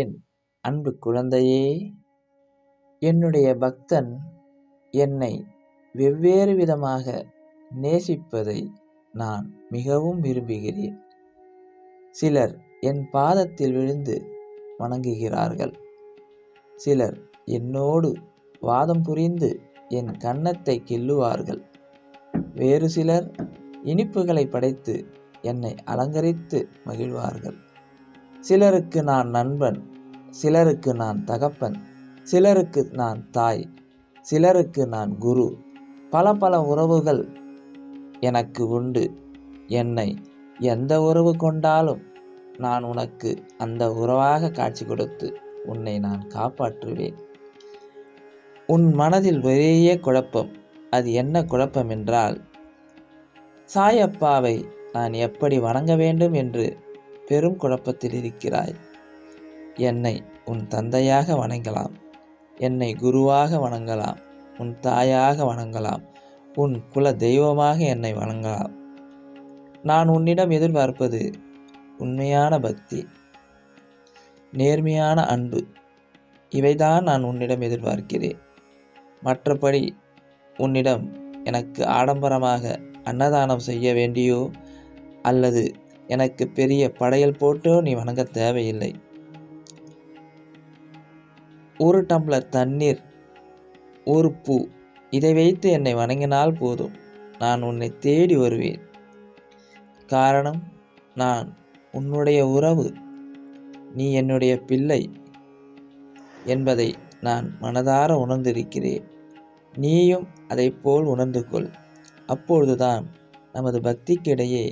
என் அன்பு குழந்தையே என்னுடைய பக்தன் என்னை வெவ்வேறு விதமாக நேசிப்பதை நான் மிகவும் விரும்புகிறேன். சிலர் என் பாதத்தில் விழுந்து வணங்குகிறார்கள். சிலர் என்னோடு வாதம் புரிந்து என் கன்னத்தை கிள்ளுவார்கள். வேறு சிலர் இனிப்புகளை படைத்து என்னை அலங்கரித்து மகிழ்வார்கள். சிலருக்கு நான் நண்பன் சிலருக்கு நான் தகப்பன் சிலருக்கு நான் தாய் சிலருக்கு நான் குரு. பல பல உறவுகள் எனக்கு உண்டு. என்னை எந்த உறவு கொண்டாலும் நான் உனக்கு அந்த உறவாக காட்சி கொடுத்து உன்னை நான் காப்பாற்றுவேன். உன் மனதில் ஒரே குழப்பம். அது என்ன குழப்பம் என்றால் சாயப்பாவை நான் எப்படி வணங்க வேண்டும் என்று பெரும் குழப்பத்தில் இருக்கிறாய். என்னை உன் தந்தையாக வணங்கலாம். என்னை குருவாக வணங்கலாம். உன் தாயாக வணங்கலாம். உன் குல தெய்வமாக என்னை வணங்கலாம். நான் உன்னிடம் எதிர்பார்ப்பது உண்மையான பக்தி நேர்மையான அன்பு. இவைதான் நான் உன்னிடம் எதிர்பார்க்கிறேன். மற்றபடி உன்னிடம் எனக்கு ஆடம்பரமாக அன்னதானம் செய்ய வேண்டியோ அல்லது எனக்கு பெரிய படையல் போட்டோ நீ வணங்க தேவையில்லை. ஒரு டம்ளர் தண்ணீர் ஒரு பூ. இதை வைத்து என்னை வணங்கினால் போதும். நான் உன்னை தேடி வருவேன். காரணம் நான் உன்னுடைய உறவு நீ என்னுடைய பிள்ளை என்பதை நான் மனதார உணர்ந்திருக்கிறேன். நீயும் அதைப்போல் உணர்ந்து கொள் அப்பொழுதுதான் நமது பக்திக்கிடையே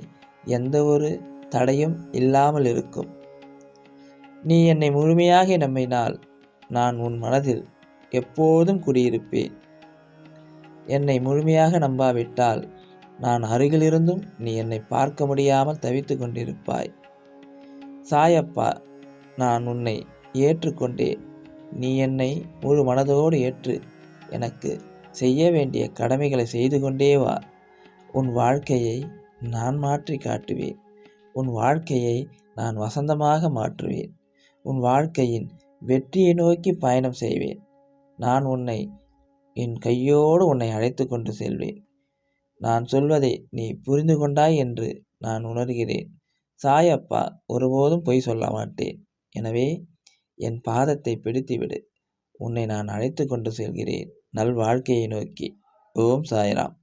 எந்த ஒரு தடையும் இல்லாமல் இருக்கும். நீ என்னை முழுமையாக நம்பினால் நான் உன் மனதில் எப்போதும் குடியிருப்பேன். என்னை முழுமையாக நம்பாவிட்டால் நான் அருகிலிருந்தும் நீ என்னை பார்க்க முடியாமல் தவித்து கொண்டிருப்பாய். சாயப்பா நான் உன்னை ஏற்றுக்கொண்டே நீ என்னை முழு மனதோடு ஏற்று எனக்கு செய்ய வேண்டிய கடமைகளை செய்து கொண்டே வா. உன் வாழ்க்கையை நான் மாற்றி காட்டுவேன். உன் வாழ்க்கையை நான் வசந்தமாக மாற்றுவேன். உன் வாழ்க்கையின் வெற்றியை நோக்கி பயணம் செய்வேன். நான் உன்னை என் கையோடு உன்னை அழைத்து கொண்டு செல்வேன். நான் சொல்வதை நீ புரிந்து கொண்டாய் என்று நான் உணர்கிறேன். சாயப்பா ஒருபோதும் பொய் சொல்ல மாட்டேன். எனவே என் பாதத்தை பிடித்துவிடு. உன்னை நான் அழைத்து கொண்டு செல்கிறேன். நல்வாழ்க்கையை நோக்கி. ஓம் சாய்ராம்.